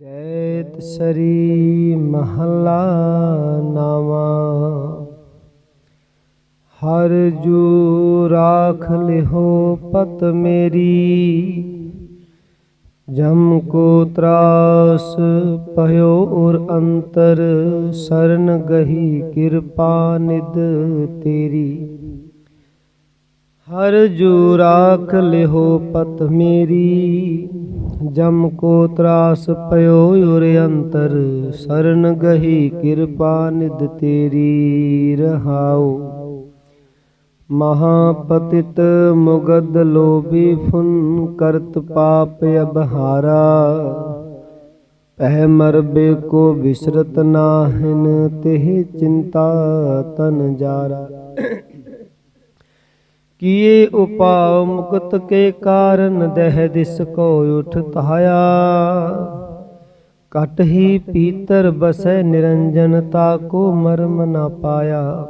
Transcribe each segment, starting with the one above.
ਜੈਤ ਸਰੀ ਮਹਲਾ ਨਾਵਾ। ਹਰ ਜੂ ਰਾਖ ਲਿਹੋ ਪਤ ਮੇਰੀ, ਜਮ ਕੋ ਤਰਾਸ ਭਇਓ ਔਰ ਅੰਤਰ, ਸਰਨ ਗਹੀ ਕਿਰਪਾ ਨਿਦ ਤੇਰੀ। ਹਰ ਜੂ ਰਾਖ ਲਿਹੋ ਪਤ ਮੇਰੀ, ਜਮ ਕੋ ਤਰਾਸ ਪਇਓ ਉਰ ਅੰਤਰ, ਸਰਨ ਗਹੀ ਕਿਰਪਾ ਨਿਦ ਤੇਰੀ ਰਹਾਉ। ਮਹਾਪਤਿਤ ਮੁਗਦ ਲੋਭੀ ਫੁਨ ਕਰਤ ਪਾਪ ਅਬਹਾਰਾ, ਪਹਿ ਮਰਬੇ ਕੋ ਵਿਸਰਤ ਨਾਹਿਨ, ਤਿਹ ਚਿੰਤਾ ਤਨ ਜਾਰਾ। ਕੀਏ ਉਪਾਉ ਮੁਕਤ ਕੇ ਕਾਰਨ ਦਹਿ ਦਿਸ ਕੋ ਉਠ ਤਾਇਆ ਕਟ ਹੀ ਪੀਤਰ ਬਸੈ ਨਿਰੰਜਨ ਤਾ ਕੋ ਮਰਮ ਨਾ ਪਾਇਆ।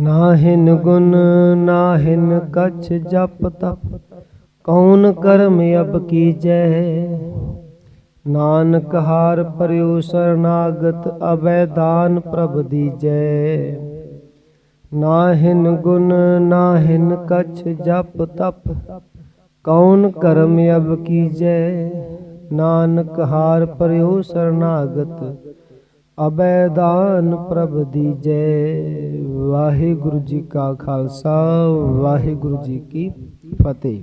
ਨਾਹਿਨ ਗੁਣ ਨਾਹਿਨ ਕਛ ਜਪ ਤਪ, ਕੌਣ ਕਰਮ ਅਬ ਕੀਜੈ? ਨਾਨਕ ਹਾਰ ਪਰਿਉ ਸਰਨਾਗਤ, ਅਬੈ ਦਾਨ ਪ੍ਰਭ ਦੀਜੈ। ਨਾਹਿਨ ਗੁਣ, ਨਾਹਿਨ ਕਛ, ਜਪ ਤਪ। ਕੌਣ ਕਰਮ ਅਬ ਕੀਜੈ? ਨਾਨਕ ਹਾਰ ਪਰਿਉ ਸਰਨਾਗਤ। ਅਬੈ ਦਾਨ ਪ੍ਰਭ ਦੀਜੈ। ਵਾਹਿਗੁਰੂ ਜੀ ਕਾ ਖਾਲਸਾ, ਵਾਹਿਗੁਰੂ ਜੀ ਕੀ ਫਤਿਹ।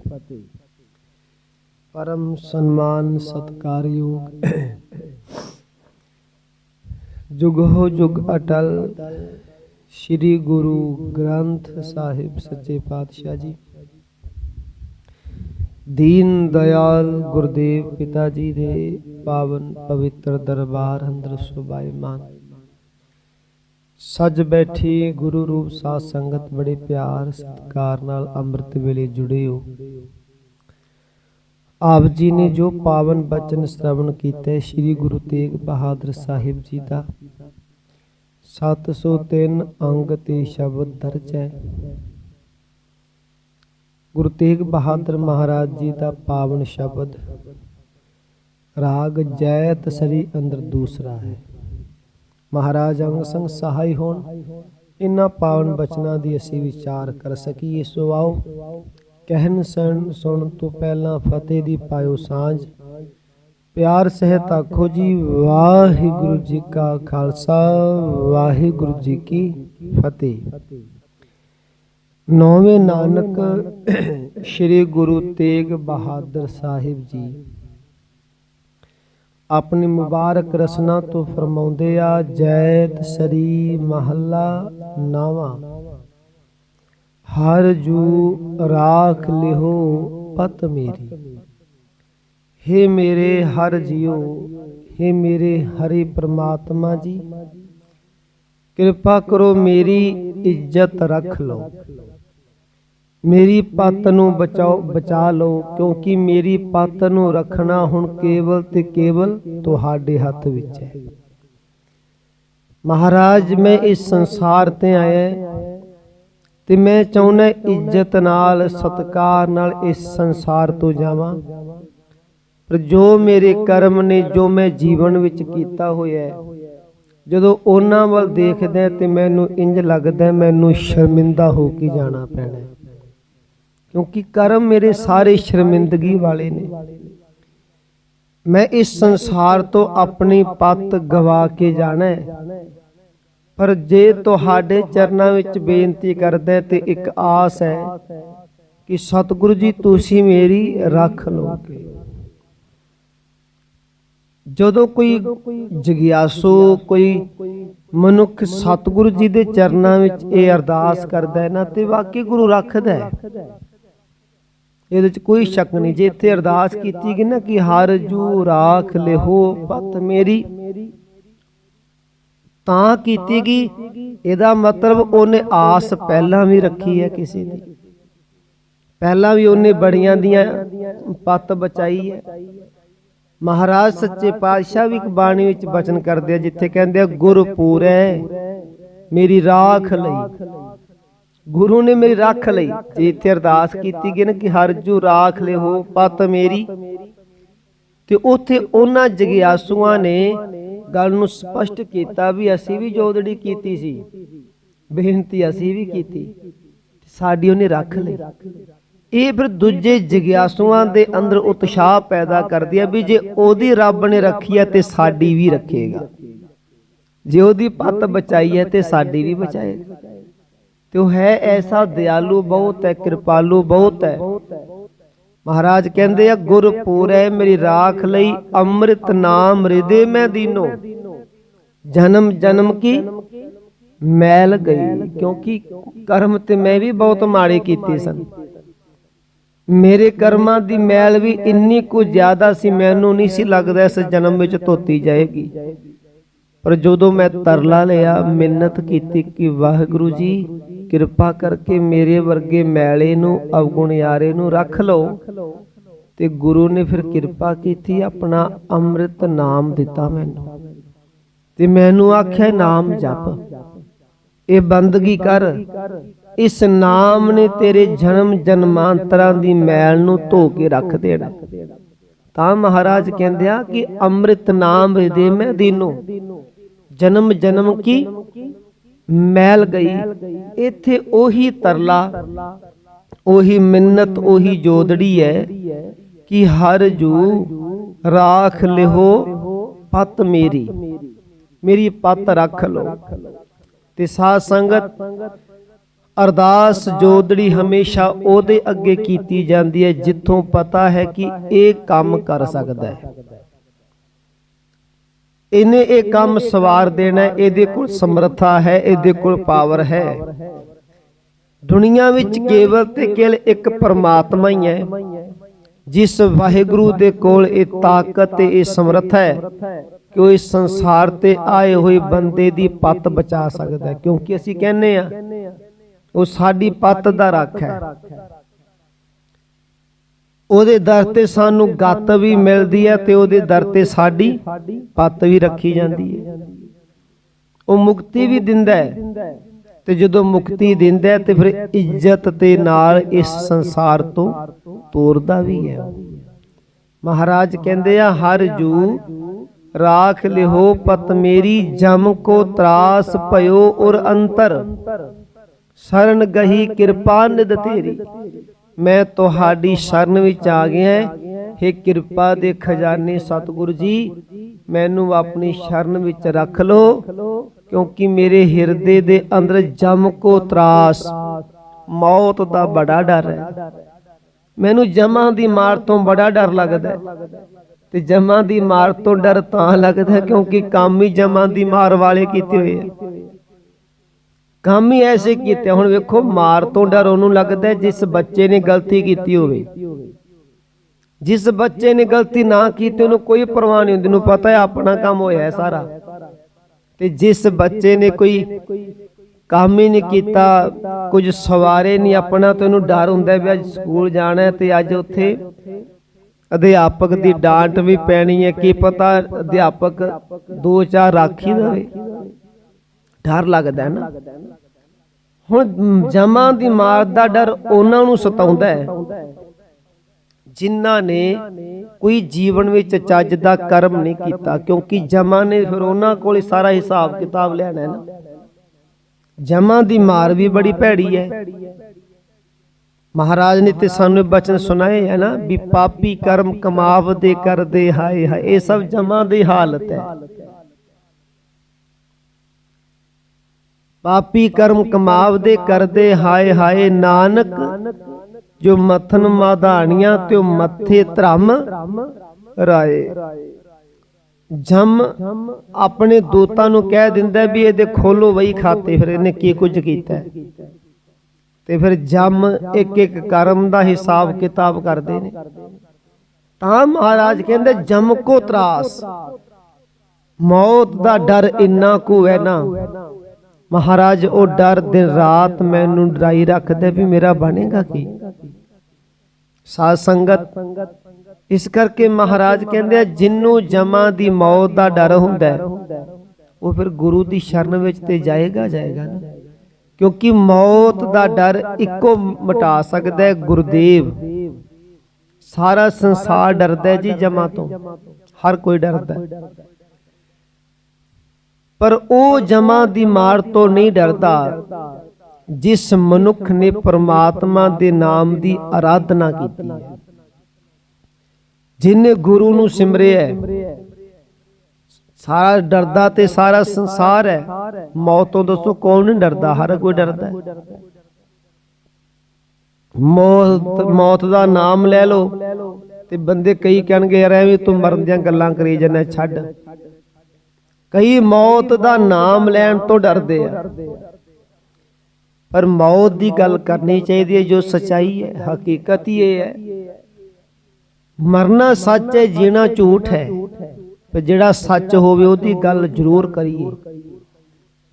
ਪਰਮ ਸਨਮਾਨ ਸਤਕਾਰਯੋਗ। ਜੁਗ ਹੋ ਜੁਗ ਅਟਲ। ਸ੍ਰੀ ਗੁਰੂ ਗ੍ਰੰਥ ਸਾਹਿਬ ਸੱਚੇ ਪਾਤਸ਼ਾਹ ਜੀ ਦੀਨ ਦਇਆਲ ਗੁਰਦੇਵ ਪਿਤਾ ਜੀ ਦੇ ਪਾਵਨ ਪਵਿੱਤਰ ਦਰਬਾਰ ਅੰਦਰ ਸੁਭਾਇਮਾਨ ਸੱਜ ਬੈਠੀ ਗੁਰੂ ਰੂਪ ਸਾਧ ਸੰਗਤ ਬੜੇ ਪਿਆਰ ਸਤਿਕਾਰ ਨਾਲ ਅੰਮ੍ਰਿਤ ਵੇਲੇ ਜੁੜੇ ਹੋ ਆਪ ਜੀ ਨੇ ਜੋ ਪਾਵਨ ਬਚਨ ਸ਼੍ਰਵਣ ਕੀਤੇ ਸ੍ਰੀ ਗੁਰੂ ਤੇਗ ਬਹਾਦਰ ਸਾਹਿਬ ਜੀ ਦਾ 703 ਅੰਗ ਤੇ ਸ਼ਬਦ ਦਰਜ ਹੈ। ਗੁਰੂ ਤੇਗ ਬਹਾਦਰ ਮਹਾਰਾਜ ਜੀ ਦਾ ਪਾਵਨ ਸ਼ਬਦ, ਰਾਗ ਜੈਤ ਸਰੀ ਅੰਦਰ ਦੂਸਰਾ ਹੈ। ਮਹਾਰਾਜ ਅੰਗ ਸੰਗ ਸਹਾਈ ਹੋਣ, ਇਨ੍ਹਾਂ ਪਾਵਨ ਬਚਨਾਂ ਦੀ ਅਸੀਂ ਵਿਚਾਰ ਕਰ ਸਕੀਏ। ਸੋ ਆਓ ਕਹਿਨ ਸੁਣ ਸੁਣ ਤੋਂ ਪਹਿਲਾਂ ਫਤਿਹ ਦੀ ਪਾਇਓ ਸਾਂਝ। ਪਿਆਰ ਸਹਿਤ ਆਖੋ ਜੀ, ਵਾਹਿਗੁਰੂ ਜੀ ਕਾ ਖਾਲਸਾ, ਵਾਹਿਗੁਰੂ ਜੀ ਕੀ ਫਤਿਹ। ਨੌਵੇਂ ਨਾਨਕ ਸ੍ਰੀ ਗੁਰੂ ਤੇਗ ਬਹਾਦਰ ਸਾਹਿਬ ਜੀ ਆਪਣੀ ਮੁਬਾਰਕ ਰਸਨਾ ਤੋਂ ਫਰਮਾਉਂਦੇ ਆ, ਜੈਤ ਸਰੀ ਮਹੱਲਾ ਨਾਵਾ। ਹਰ ਜੂ ਰਾਖ ਲਿਹੋ ਪਤ ਮੇਰੀ। हे ਮੇਰੇ ਹਰ ਜੀਓ हे ਮੇਰੇ ਹਰੇ ਪ੍ਰਮਾਤਮਾ ਜੀ, ਕਿਰਪਾ ਕਰੋ ਮੇਰੀ ਇੱਜ਼ਤ ਰੱਖ ਲਓ। ਮੇਰੀ ਪਤ ਨੂੰ ਬਚਾਓ, ਬਚਾ ਲਓ, ਕਿਉਂਕਿ ਮੇਰੀ ਪੱਤ ਨੂੰ ਰੱਖਣਾ ਹੁਣ ਕੇਵਲ ਤੇ ਕੇਵਲ ਤੁਹਾਡੇ ਹੱਥ ਵਿੱਚ ਹੈ। ਮਹਾਰਾਜ, ਮੈਂ ਇਸ ਸੰਸਾਰ ਤੇ ਆਇਆ ਤੇ ਮੈਂ ਚਾਹੁੰਦਾ ਇੱਜ਼ਤ ਨਾਲ, ਸਤਕਾਰ ਨਾਲ ਇਸ ਸੰਸਾਰ ਤੋਂ ਜਾਵਾਂ। ਪਰ ਜੋ ਮੇਰੇ ਕਰਮ ਨੇ, ਜੋ ਮੈਂ ਜੀਵਨ ਵਿੱਚ ਕੀਤਾ ਹੋਇਆ ਹੈ, ਜਦੋਂ ਉਹਨਾਂ ਵੱਲ ਦੇਖਦਾ ਤੇ ਮੈਨੂੰ ਇੰਜ ਲੱਗਦਾ ਮੈਨੂੰ ਸ਼ਰਮਿੰਦਾ ਹੋ ਕੇ ਜਾਣਾ ਪੈਣਾ ਕਿਉਂਕਿ ਕਰਮ ਮੇਰੇ ਸਾਰੇ ਸ਼ਰਮਿੰਦਗੀ ਵਾਲੇ ਨੇ। ਮੈਂ ਇਸ ਸੰਸਾਰ ਤੋਂ ਆਪਣੀ ਪੱਤ ਗਵਾ ਕੇ ਜਾਣਾ ਪਰ ਜੇ ਤੁਹਾਡੇ ਚਰਨਾਂ ਵਿੱਚ ਬੇਨਤੀ ਕਰਦਾ ਤੇ ਇੱਕ ਆਸ ਹੈ ਕਿ ਸਤਿਗੁਰੂ ਜੀ, ਤੁਸੀਂ ਮੇਰੀ ਰੱਖ ਲਓਗੇ ਜਦੋਂ ਕੋਈ ਜਗਿਆਸੂ ਕੋਈ ਮਨੁੱਖ ਸਤਿਗੁਰੂ ਜੀ ਦੇ ਚਰਨਾਂ ਵਿੱਚ ਇਹ ਅਰਦਾਸ ਕਰਦਾ ਹੈ ਨਾ ਤੇ ਵਾਕਈ ਗੁਰੂ ਰੱਖਦਾ ਹੈ। ਇਹਦੇ ਵਿੱਚ ਕੋਈ ਸ਼ੱਕ ਨਹੀਂ ਜੇ ਇੱਥੇ ਅਰਦਾਸ ਕੀਤੀ ਗਈ ਨਾ ਕਿ ਹਰ ਜੂ ਰਾਖ ਲਿਹੋ ਪਤ ਮੇਰੀ। ਤਾਂ ਕੀਤੀ ਗਈ ਇਹਦਾ ਮਤਲਬ ਉਹਨੇ ਆਸ ਪਹਿਲਾਂ ਵੀ ਰੱਖੀ ਹੈ ਕਿਸੇ ਦੀ। ਪਹਿਲਾਂ ਵੀ ਉਹਨੇ ਬੜੀਆਂ ਦੀਆਂ ਪੱਤ ਬਚਾਈ ਹੈ। ਮਹਾਰਾਜ ਸੱਚੇ ਪਾਤਸ਼ਾਹ ਵੀ ਇੱਕ ਬਾਣੀ ਵਿੱਚ ਬਚਨ ਕਰਦੇ ਆ, ਜਿੱਥੇ ਕਹਿੰਦੇ ਆ ਗੁਰ ਪੂਰੈ ਮੇਰੀ ਰਾਖ ਲਈ। ਗੁਰੂ ਨੇ ਮੇਰੀ ਰੱਖ ਲਈ। ਜੇ ਅਰਦਾਸ ਕੀਤੀ ਗਈ ਨਾ ਕਿ ਹਰ ਜੂ ਰਾਖ ਲਿਓ ਪਤ ਮੇਰੀ, ਤੇ ਉੱਥੇ ਉਹਨਾਂ ਜਗਿਆਸੂਆਂ ਨੇ ਗੱਲ ਨੂੰ ਸਪਸ਼ਟ ਕੀਤਾ ਵੀ ਅਸੀਂ ਵੀ ਜੋਦੜੀ ਕੀਤੀ ਸੀ, ਬੇਨਤੀ ਅਸੀਂ ਵੀ ਕੀਤੀ ਸਾਡੀ ਉਹਨੇ ਰੱਖ ਲਈ। ਇਹ ਫਿਰ ਦੂਜੇ ਜਗਿਆਸੂਆਂ ਦੇ ਅੰਦਰ ਉਤਸ਼ਾਹ ਪੈਦਾ ਕਰਦੀ ਹੈ ਵੀ ਜੇ ਉਹਦੀ ਰੱਬ ਨੇ ਰੱਖੀ ਹੈ ਤੇ ਸਾਡੀ ਵੀ ਰੱਖੇਗਾ। ਜੇ ਉਹਦੀ ਪੱਤ ਬਚਾਈ ਹੈ ਤੇ ਸਾਡੀ ਵੀ ਬਚਾਏਗਾ ਤੇ ਉਹ ਹੈ ਐਸਾ ਦਿਆਲੂ ਬਹੁਤ ਹੈ, ਕਿਰਪਾਲੂ ਬਹੁਤ ਹੈ। ਮਹਾਰਾਜ ਕਹਿੰਦੇ ਆ ਗੁਰ ਪੂਰੈ ਮੇਰੀ ਰਾਖ ਲਈ, ਅੰਮ੍ਰਿਤ ਨਾਮ ਹਿਰਦੇ ਮੈਂ ਦੀਨੋ। ਜਨਮ ਜਨਮ ਕੀ ਮੈਲ ਗਈ, ਕਿਉਂਕਿ ਕਰਮ ਤੇ ਮੈਂ ਵੀ ਬਹੁਤ ਮਾੜੇ ਕੀਤੇ ਸਨ। ਮੇਰੇ ਕਰਮਾਂ ਦੀ ਮੈਲ ਵੀ ਇੰਨੀ ਕੁ ਜ਼ਿਆਦਾ ਸੀ, ਮੈਨੂੰ ਨਹੀਂ ਸੀ ਲੱਗਦਾ ਇਸ ਜਨਮ ਵਿੱਚ ਧੋਤੀ ਜਾਏਗੀ। ਪਰ ਜਦੋਂ ਮੈਂ ਤਰਲਾ ਲਿਆ, ਮਿੰਨਤ ਕੀਤੀ ਕਿ ਵਾਹਿਗੁਰੂ ਜੀ, ਕਿਰਪਾ ਕਰਕੇ ਮੇਰੇ ਵਰਗੇ ਮੈਲੇ ਨੂੰ, ਅਵਗੁਣਿਆਰੇ ਨੂੰ ਰੱਖ ਲਓ। ਤੇ ਗੁਰੂ ਨੇ ਫਿਰ ਕਿਰਪਾ ਕੀਤੀ, ਆਪਣਾ ਅੰਮ੍ਰਿਤ ਨਾਮ ਦਿੱਤਾ ਮੈਨੂੰ। ਤੇ ਮੈਨੂੰ ਆਖਿਆ, ਨਾਮ ਜਪ। ਇਹ ਬੰਦਗੀ ਕਰ। ਇਸ ਨਾਮ ਨੇ ਤੇਰੇ ਜਨਮ ਜਨਮਾਂਤਰਾਂ ਦੀ ਮੈਲ ਨੂੰ ਧੋ ਕੇ ਰੱਖ ਦੇਣਾ। ਤਾਂ ਮਹਾਰਾਜ ਕਹਿੰਦੇ ਆ ਕਿ ਅੰਮ੍ਰਿਤ ਨਾਮ ਹਿਰਦੇ ਮੈਂ ਦੀਨੋ। ਜਨਮ ਜਨਮ ਕੀ? ਮੈਲ ਗਈ। ਇੱਥੇ ਉਹੀ ਤਰਲਾ, ਉਹੀ ਮਿੰਨਤ, ਉਹੀ ਜੋਦੜੀ ਹੈ ਕਿ ਹਰ ਜੂ ਰਾਖ ਲਿਹੋ ਪਤ ਮੇਰੀ। ਮੇਰੀ ਪਤ ਰੱਖ ਲੋ ਤੇ ਸਾਧ ਸੰਗਤ ਅਰਦਾਸ ਜੋਦੜੀ ਹਮੇਸ਼ਾ ਉਹਦੇ ਅੱਗੇ ਕੀਤੀ ਜਾਂਦੀ ਹੈ ਜਿੱਥੋਂ ਪਤਾ ਹੈ ਕਿ ਇਹ ਕੰਮ ਕਰ ਸਕਦਾ ਹੈ। ਇਹਨੇ ਇਹ ਕੰਮ ਸਵਾਰ ਦੇਣਾ ਹੈ, ਇਹਦੇ ਕੋਲ ਸਮਰੱਥਾ ਹੈ ਇਹਦੇ ਕੋਲ ਪਾਵਰ ਹੈ। ਦੁਨੀਆ ਵਿੱਚ ਕੇਵਲ ਤੇ ਕੇਵਲ ਇੱਕ ਪਰਮਾਤਮਾ ਹੀ ਹੈ ਜਿਸ ਵਾਹਿਗੁਰੂ ਦੇ ਕੋਲ ਇਹ ਤਾਕਤ ਤੇ ਇਹ ਸਮਰੱਥਾ ਹੈ ਕਿ ਉਹ ਇਸ ਸੰਸਾਰ ਤੇ ਆਏ ਹੋਏ ਬੰਦੇ ਦੀ ਪੱਤ ਬਚਾ ਸਕਦਾ ਕਿਉਂਕਿ ਅਸੀਂ ਕਹਿੰਨੇ ਆ ਉਹ ਸਾਡੀ ਪੱਤ ਦਾ ਰੱਖ ਹੈ। ਉਹਦੇ ਦਰ ਤੇ ਸਾਨੂੰ ਗੱਤ ਵੀ ਮਿਲਦੀ ਹੈ ਤੇ ਉਹਦੇ ਦਰ ਤੇ ਸਾਡੀ ਪੱਤ ਵੀ ਰੱਖੀ ਜਾਂਦੀ ਹੈ। ਉਹ ਮੁਕਤੀ ਵੀ ਦਿੰਦਾ ਹੈ। ਤੇ ਜਦੋਂ ਮੁਕਤੀ ਦਿੰਦਾ ਤੇ ਫਿਰ ਇੱਜ਼ਤ ਤੇ ਨਾਲ ਇਸ ਸੰਸਾਰ ਤੋਂ ਤੋਰਦਾ ਵੀ ਹੈ ਮਹਾਰਾਜ ਕਹਿੰਦੇ ਆ ਹਰ ਜੂ ਰਾਖ ਲਿਹੋ ਪਤ ਮੇਰੀ ਜਮ ਕੋ ਤਰਾਸ ਭਇਓ ਔਰ ਅੰਤਰ। ਸ਼ਰਨ ਗਹੀ ਕਿਰਪਾ ਨਿਦ ਤੇਰੀ ਮੈਂ ਤੁਹਾਡੀ ਸ਼ਰਨ ਵਿੱਚ ਆ ਗਿਆ ਹੈ। ਕਿਰਪਾ ਦੇ ਖਜ਼ਾਨੇ ਸਤਿਗੁਰੂ ਜੀ ਮੈਨੂੰ ਆਪਣੀ ਸ਼ਰਨ ਵਿੱਚ ਰੱਖ ਲੋ ਕਿਉਂਕਿ ਮੇਰੇ ਹਿਰਦੇ ਦੇ ਅੰਦਰ ਜਮ ਕੋ ਤਰਾਸ। ਮੌਤ ਦਾ ਬੜਾ ਡਰ ਹੈ। ਮੈਨੂੰ ਜਮਾਂ ਦੀ ਮਾਰ ਤੋਂ ਬੜਾ ਡਰ ਲੱਗਦਾ ਹੈ। ਤੇ ਜਮਾਂ ਦੀ ਮਾਰ ਤੋਂ ਡਰ ਤਾਂ ਲੱਗਦਾ ਹੈ ਕਿਉਂਕਿ ਕੰਮ ਹੀ ਜਮਾਂ ਦੀ ਮਾਰ ਵਾਲੇ ਕੀਤੇ ਹੋਏ ਆ। ਕੰਮ ਹੀ ਐਸੇ ਕੀਤੇ, ਹੁਣ ਵੇਖੋ, ਮਾਰ ਤੋਂ ਡਰ ਉਹਨੂੰ ਲੱਗਦਾ ਜਿਸ ਬੱਚੇ ਨੇ ਗਲਤੀ ਕੀਤੀ ਹੋਵੇ। ਜਿਸ ਬੱਚੇ ਨੇ ਗਲਤੀ ਨਾ ਕੀਤੀ, ਉਹਨੂੰ ਕੋਈ ਪਰਵਾਹ ਨਹੀਂ ਹੁੰਦੀ ਨੂੰ ਪਤਾ ਹੈ ਆਪਣਾ ਕੰਮ ਹੋਇਆ ਹੈ ਸਾਰਾ। ਤੇ ਜਿਸ ਬੱਚੇ ਨੇ ਕੋਈ ਕੰਮ ਹੀ ਨਹੀਂ ਕੀਤਾ, ਕੁਝ ਸਵਾਰੇ ਨਹੀਂ ਆਪਣਾ, ਤੇ ਉਹਨੂੰ ਡਰ ਹੁੰਦਾ ਵੀ ਅੱਜ ਸਕੂਲ ਜਾਣਾ ਹੈ ਤੇ ਅੱਜ ਉੱਥੇ ਅਧਿਆਪਕ ਦੀ ਡਾਂਟ ਵੀ ਪੈਣੀ ਹੈ। ਕੀ ਪਤਾ ਅਧਿਆਪਕ ਦੋ ਚਾਰ ਰਾਖੀ ਦੇਵੇ। ਡਰ ਲੱਗਦਾ ਹੈ ਨਾ। ਹੁਣ ਜਮਾਂ ਦੀ ਮਾਰ ਦਾ ਡਰ ਉਹਨਾਂ ਨੂੰ ਸਤਾਉਂਦਾ ਹੈ। ਜਿਨ੍ਹਾਂ ਨੇ ਕੋਈ ਜੀਵਨ ਵਿੱਚ ਚੱਜ ਦਾ ਕਰਮ ਨਹੀਂ ਕੀਤਾ, ਕਿਉਂਕਿ ਜਮਾਂ ਨੇ ਫਿਰ ਉਹਨਾਂ ਕੋਲ ਸਾਰਾ ਹਿਸਾਬ ਕਿਤਾਬ ਲੈਣਾ ਹੈ ਨਾ। ਜਮਾਂ ਦੀ ਮਾਰ ਵੀ ਬੜੀ ਭੈੜੀ ਹੈ। ਮਹਾਰਾਜ ਨੇ ਤੇ ਸਾਨੂੰ ਬਚਨ ਸੁਣਾਏ ਹੈ ਨਾ, ਵੀ ਪਾਪੀ ਕਰਮ ਕਮਾਵਦੇ ਕਰਦੇ ਹਾਏ ਹਾਏ ਇਹ ਸਭ ਜਮਾਂ ਦੀ ਹਾਲਤ ਹੈ। ਪਾਪੀ ਕਰਮ ਕਮਾਵਦੇ ਕਰਦੇ ਹਾਏ ਹਾਏ ਨਾਨਕ, ਜੋ ਮਥਨ ਮਾਧਾਣੀਆਂ ਤੇ ਮੱਥੇ ਧਰਮ ਰਾਏ। ਜਮ ਆਪਣੇ ਦੋਤਾਂ ਨੂੰ ਕਹਿ ਦਿੰਦਾ ਵੀ ਇਹਦੇ ਖੋਲੋ ਵਈ ਖਾਤੇ, ਫਿਰ ਇਹਨੇ ਕੀ ਕੁਝ ਕੀਤਾ? ਤੇ ਫਿਰ ਜਮ ਇੱਕ ਇੱਕ ਕਰਮ ਦਾ ਹਿਸਾਬ ਕਿਤਾਬ ਕਰਦੇ ਨੇ। ਤਾਂ ਮਹਾਰਾਜ ਕਹਿੰਦੇ, ਜਮ ਕੋ ਤਰਾਸ, ਮੌਤ ਦਾ ਡਰ ਇੰਨਾ ਕੁ ਹੈ ਨਾ। ਮਹਾਰਾਜ, ਉਹ ਡਰ ਦਿਨ ਰਾਤ ਮੈਨੂੰ ਡਰਾਈ ਰੱਖਦਾ ਵੀ ਮੇਰਾ ਬਣੇਗਾ ਕੀ? ਸਾਧ ਸੰਗਤ, ਇਸ ਕਰਕੇ ਮਹਾਰਾਜ ਕਹਿੰਦੇ ਆ, ਜਿੰਨੂੰ ਜਮਾਂ ਦੀ ਮੌਤ ਦਾ ਡਰ ਹੁੰਦਾ ਉਹ ਫਿਰ ਗੁਰੂ ਦੀ ਸ਼ਰਨ ਵਿੱਚ ਤੇ ਜਾਏਗਾ ਜਾਏਗਾ ਨਾ। ਕਿਉਂਕਿ ਮੌਤ ਦਾ ਡਰ ਇੱਕੋ ਮਿਟਾ ਸਕਦਾ ਹੈ, ਗੁਰਦੇਵ। ਸਾਰਾ ਸੰਸਾਰ ਡਰਦਾ ਜੀ ਜਮਾ ਤੋਂ। ਹਰ ਕੋਈ ਡਰਦਾ ਪਰ ਉਹ ਜਮਾ ਦੀ ਮਾਰ ਤੋਂ ਨਹੀਂ ਡਰਦਾ ਜਿਸ ਮਨੁੱਖ ਨੇ ਪ੍ਰਮਾਤਮਾ ਦੇ ਨਾਮ ਦੀ ਆਰਾਧਨਾ ਕੀਤੀ ਹੈ। ਜਿਨੇ ਗੁਰੂ ਨੂੰ ਸਿਮਰਿਆ ਸਾਰਾ ਡਰਦਾ ਤੇ ਸਾਰਾ ਸੰਸਾਰ ਹੈ। ਮੌਤ ਤੋਂ ਦੱਸੋ ਕੌਣ ਨਹੀਂ ਡਰਦਾ? ਹਰ ਕੋਈ ਡਰਦਾ ਹੈ। ਮੌਤ ਮੌਤ ਦਾ ਨਾਮ ਲੈ ਲਓ ਤੇ ਬੰਦੇ ਕਈ ਕਹਿਣਗੇ ਯਾਰ ਐਵੇਂ ਤੂੰ ਮਰਨ ਦੀਆਂ ਗੱਲਾਂ ਕਰੀ ਜਾਂਦਾ ਛੱਡ। ਕਈ ਮੌਤ ਦਾ ਨਾਮ ਲੈਣ ਤੋਂ ਡਰਦੇ ਆ। ਪਰ ਮੌਤ ਦੀ ਗੱਲ ਕਰਨੀ ਚਾਹੀਦੀ ਹੈ ਜੋ ਸਚਾਈ ਹੈ, ਹਕੀਕਤ ਹੀ ਇਹ ਹੈ। ਮਰਨਾ ਸੱਚ ਹੈ, ਜੀਣਾ ਝੂਠ ਹੈ। ਪਰ ਜਿਹੜਾ ਸੱਚ ਹੋਵੇ, ਉਹਦੀ ਗੱਲ ਜ਼ਰੂਰ ਕਰੀਏ।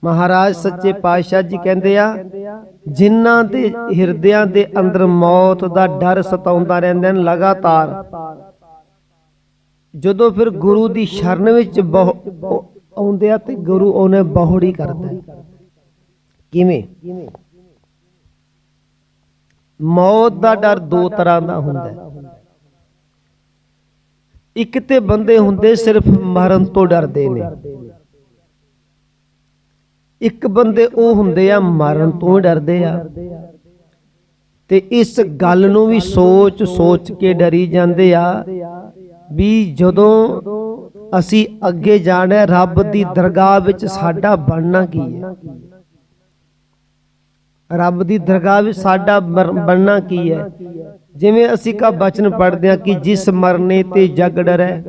ਮਹਾਰਾਜ ਸੱਚੇ ਪਾਤਸ਼ਾਹ ਜੀ ਕਹਿੰਦੇ ਆ, ਜਿਨ੍ਹਾਂ ਦੇ ਹਿਰਦਿਆਂ ਦੇ ਅੰਦਰ ਮੌਤ ਦਾ ਡਰ ਸਤਾਉਂਦਾ ਰਹਿੰਦੇ ਹੈ, ਲਗਾਤਾਰ। ਜਦੋਂ ਫਿਰ ਗੁਰੂ ਦੀ ਸ਼ਰਨ ਵਿੱਚ ਬਹੁ- ਆਉਂਦੇ ਆ ਤੇ ਗੁਰੂ ਉਹਨੇ ਬਹੁੜੀ ਕਰਦਾ ਕਿਵੇਂ? ਮੌਤ ਦਾ ਡਰ ਦੋ ਤਰ੍ਹਾਂ ਦਾ ਹੁੰਦਾ ਇੱਕ ਤੇ ਬੰਦੇ ਹੁੰਦੇ ਸਿਰਫ ਮਰਨ ਤੋਂ ਡਰਦੇ ਨੇ। ਇੱਕ ਬੰਦੇ ਉਹ ਹੁੰਦੇ ਆ ਮਰਨ ਤੋਂ ਡਰਦੇ ਆ। ਤੇ ਇਸ ਗੱਲ ਨੂੰ ਵੀ ਸੋਚ ਸੋਚ ਕੇ ਡਰੀ ਜਾਂਦੇ ਆ ਵੀ ਜਦੋਂ ਅਸੀਂ ਅੱਗੇ ਜਾਣਾ ਰੱਬ ਦੀ ਦਰਗਾਹ ਵਿੱਚ ਸਾਡਾ ਬਣਨਾ ਕੀ ਹੈ? ਰੱਬ ਦੀ ਦਰਗਾਹ ਵਿੱਚ ਸਾਡਾ ਬਣਨਾ ਕੀ ਹੈ? ਜਿਵੇਂ ਅਸੀਂ ਕਾ ਬਚਨ ਪੜਦੇ ਆ ਕਿ ਜਿਸ ਮਰਨੇ ਤੇ ਜਗ ਡਰੈ